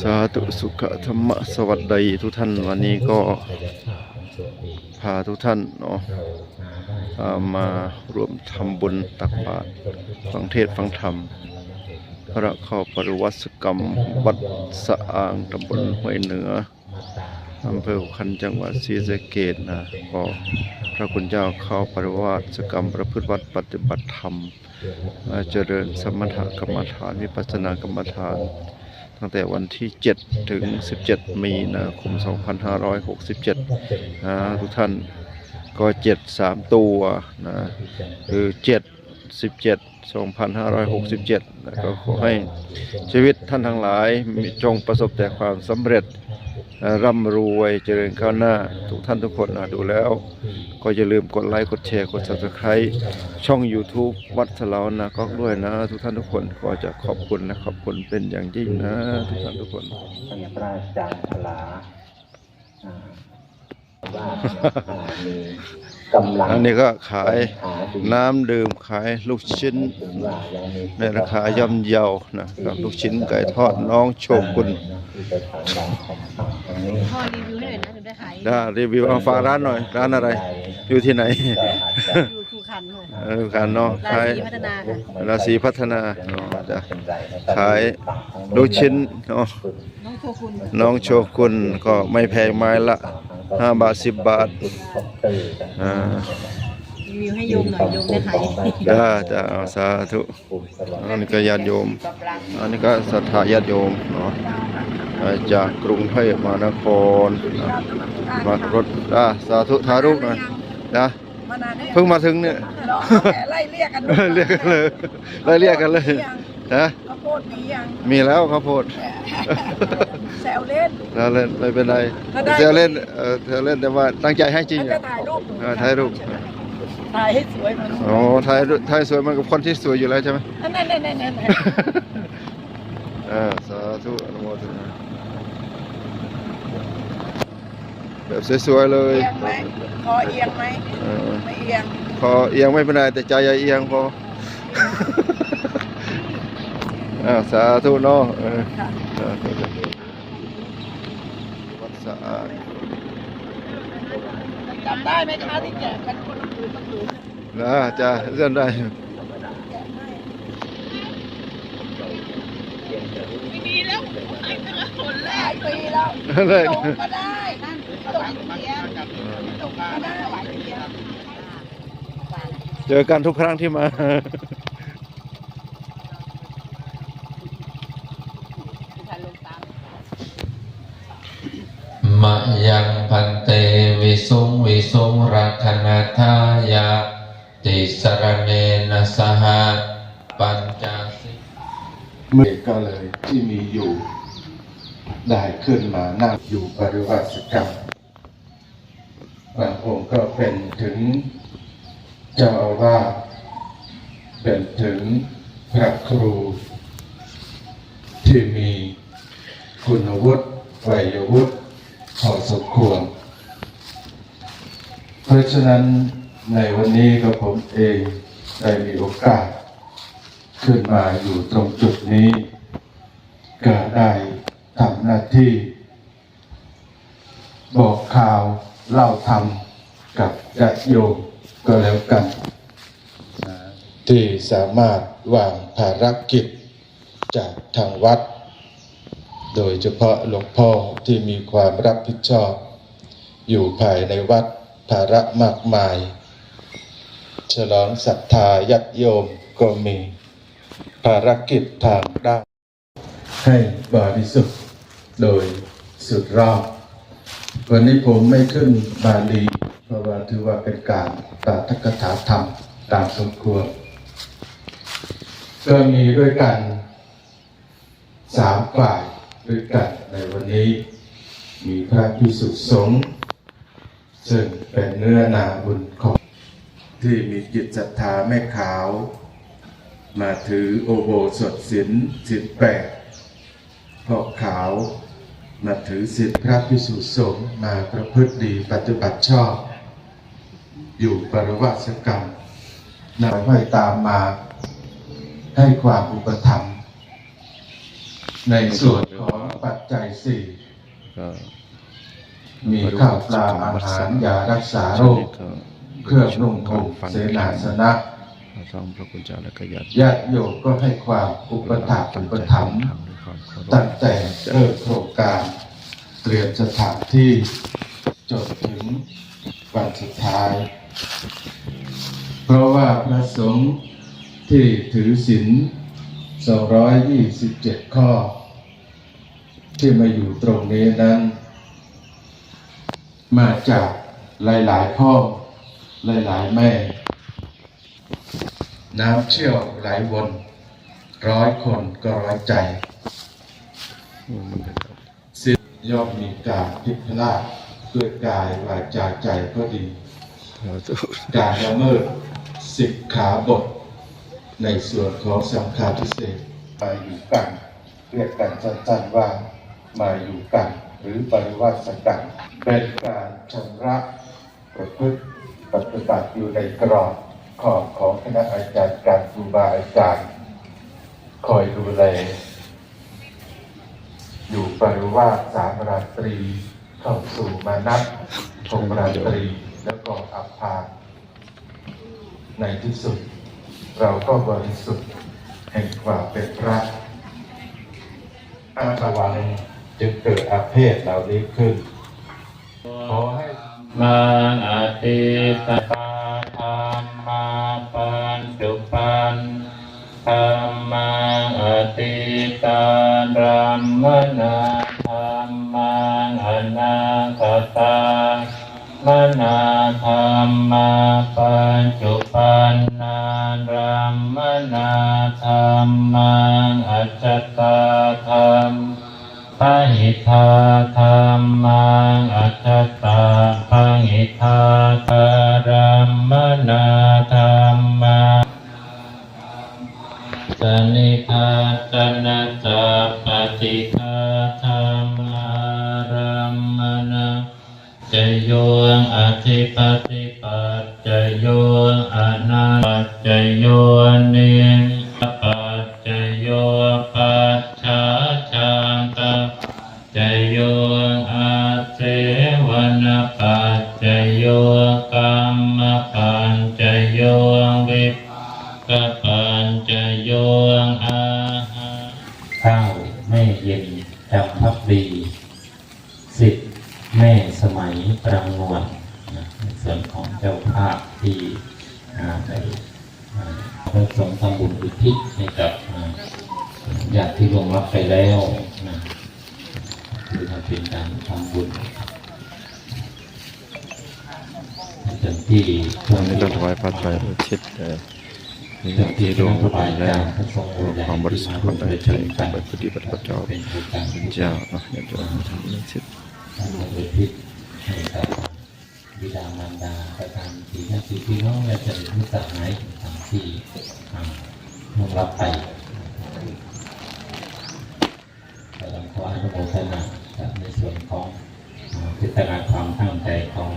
สาธุสุขธรรมะสวัสดีทุกท่านวันนี้ก็พาทุกท่านเนาะมารวมทำบุญตักบาตรฟังเทศฟังธรรม พระเข้าปริวัติกรรมวัดสะอางตำบลห้วยเหนืออำเภอขันจังหวัดศรีสะเกษนะก็พระคุณเจ้าเข้าปริวัติกรรมประพฤติวัดปฏิบัติธรรมอ่าเจริญสมถกรรมฐานวิปัสสนากรรมฐาน ตั้งแต่วันที่ 7 ถึง 17 มีนาคม 2567นะทุกท่านก็ 7 3 ตัวนะคือ 7 17 2567นะก็ขอให้ชีวิตท่านทั้งหลายมีจงประสบแต่ความสำเร็จ ร่ำรวยเจริญก้าวหน้า ทุกท่านทุกคนนะดูแล้ว ก็อย่าลืมกดไลค์กดแชร์กด subscribe ช่อง YouTube วัดสลาวนาก็ด้วยนะ ทุกท่านทุกคนก็จะขอบคุณและขอบคุณเป็นอย่างยิ่งนะ ทุกท่านทุกคนพญาปราจารย์พลาอ่าว่าอ่ามีกำลังอันนี้ก็ขายขาดีน้ำดื่มขายลูกชิ้นถึงว่ายังมีในราคาย่อมเยานะครับลูกชิ้นไก่ทอดน้องโชกุนที่จะทำการ ของฝั่งตรงนี้พ่อรีวิวให้หน่อยนะถึงได้ขายได้รีวิวเอาฝากร้านหน่อย ร้านอะไร อยู่ที่ไหนก็อาจจะอยู่คูคันค่ะเออการเนาะราขายศีพัฒนาค่ะราศีพัฒนาเนาะจ้ะเป็นไรนะครับขายลูกชิ้นเนาะน้องโชกุนน้องโชกุนก็ไม่แพงไม้ละ5บาท10บาทอ่า รีวิวให้โยมหน่อยโยมได้ขายจ้าจ้าเอาสาธุอันนี้ก็ญาติโยม อันนี้ก็ศรัทธาญาติโยมเนาะมาจากกรุงเทพมหานครนะมารถอ่าสาธุทารุกหน่อยนะเพิ่งมาถึงเนี่ยไล่เรียกกันเรียกกันเลยไล่เรียกกันเลยนะข้าวโพดมียังมีแล้วข้าวโพดแซวเล่นแล้วเล่นไม่เป็นไรถ้าได้เซลเล่นเออเซลเล่นแต่ว่าตั้งใจให้จริงมันจะอะถ่ายรูปเออถ่ายรูป ถ่ายให้สวยเหมือนโอ้ถ่ายรูปถ่ายสวยมันกับคนที่สวยอยู่แล้วใช่ไหมนั่นนั่นนั่นนั่นนั่นเออสาธุอนุโมทนาแบบสวยๆเลยเอียงไหมคอเอียงไหมเออไม่เอียงพอเอียงไม่เป็นไรแต่ใจอย่าเอียงพอ อ่าสาธุเนาะเออค่ะสาธุวัดสะอาด จำได้ไหมคะที่แจกกันคนละผืนละผืนนะจะเรื่องได้หลายปีแล้วเลยตกก็ได้นั่นตกเสียตกก็ได้หลายปีแล้วเจอกันทุกครั้งที่มา มะยังพันเตวิสุงวิสุงรักขณาทายาติสรเนนะสหปัญจสิเมื่อก็เลยที่มีอยู่ได้ขึ้นมานั่งอยู่ปริวัติกรรมบางองค์ก็เป็นถึงเจ้าอาวาสเป็นถึงพระครู ที่มีคุณวุฒิไวยวุฒิ พอสมควร เพราะฉะนั้นในวันนี้ก็ผมเองได้มีโอกาส ขึ้นมาอยู่ตรงจุดนี้ ก็ได้ทำหน้าที่ บอกข่าวเล่าธรรมกับญาติโยมก็แล้วกัน ที่สามารถวางภารกิจจากทางวัด โดยเฉพาะหลวงพ่อที่มีความรับผิดชอบ อยู่ภายในวัดภาระมากมาย ฉลองศรัทธาญาติโยมก็มีภารกิจทางด้านให้บริสุทธิ์โดยสุดรอบวันนี้ผมไม่ขึ้นบาลีเพราะว่าถือว่าเป็นการปาฐกถาธรรมตามสมควรก็มีด้วยกันสามฝ่าย ด้วยกันในวันนี้มีพระพิสุสงฆ์ซึ่งเป็นเนื้อนาบุญของที่มีจิตศรัทธาแม่ขาว มาถือโอโบสถศิลสินแปดพ่อขาวมาถือสิทธิพระพิสุสงฆ์มาประพฤติดีปฏิบัติชอบ อยู่ปรวัติกรรมนำให้ตามมาให้ความอุปถัมภ์ในส่วนของ ปัจจัยสี่ก็มีข้าวปลาอาหารยารักษาโรค เครื่องนุ่งห่มเสนาสนะทองพระคุณเจ้าและก็ญาติญาติโยมก็ให้ความอุปถัมภ์อุปถัมภ์ด้วยความเคารพตั้งแต่เริ่มโครงการเตรียมสถานที่จนถึงวันสุดท้าย เพราะว่าพระสงฆ์ที่ถือศีล227 ข้อ ที่มาอยู่ตรงนี้นั้น มาจากหลายๆพ่อหลายๆแม่ น้ำเชี่ยวไหลวน ร้อยคนก็ร้อยใจสิย่อมมีการผิดพลาดด้วยกายวาจาใจก็ดีเราจะการละเมิดสิกขาบท ในส่วนของสังฆาทิเศษมาอยู่กันเรียกกันสั้นๆว่า มาอยู่กันหรือปริวาสกันเป็นการชำระประพฤติปฏิบัติอยู่ในกรอบขอบของคณะอาจารย์การครูบาอาจารย์ คอยดูแล อยู่ปริวาสสามราตรี เข้าสู่มานับชมราตรี แล้วก็อัปพาในที่สุด เราก็บริสุทธิ์แห่งความเป็นพระอาระวัง จึงเกิดอาเพศเหล่านี้ขึ้น ขอให้มังอติตตาธรรมาปัญจุปันธรรมังอติตารัมมนาธรรมังอนาคตามนาธรรมาปัญจุปันนารัมมนาธรรมังอจจตา ทาธรรมังอัจจตาพระหิทาคารมมนาธรรมังสนิคาตนะจัปฏิคาธรรมารมมนาจะโยงอธิปติปัจจะโยงอนาปัจจะโยนินปั มปัญจโยงวิกปัญจโยงอาหาข้าวแม่เย็นจำพักดีสิทธิ์แม่สมัยประงวลนะในส่วนของเจ้าภาพที่อ่าได้อ่าพระสงฆ์ทำบุญอุทิศให้กับอ่าญาติที่ลวงรับไปแล้วนะคือมันเป็นการทำบุญ เต็มที่ตอนนี้ต้องถวายพระไตรอุทิศแด่ญาติที่ร่วงรับไปแล้วความบริสุทธิ์ความตั้งใจการไปปฏิบัติพระเจ้าเป็นผู้กาจ้าเนาะญาติโยมทำอุทิศทำบุญทิศให้กับบิดามารดาประทานสีญาติพี่น้องและจะเป็นผู้สหายทางที่อ่าร่งรับไปแต่เราขออนุโมทนาในส่วนของพิจารณาความตั้งใจของ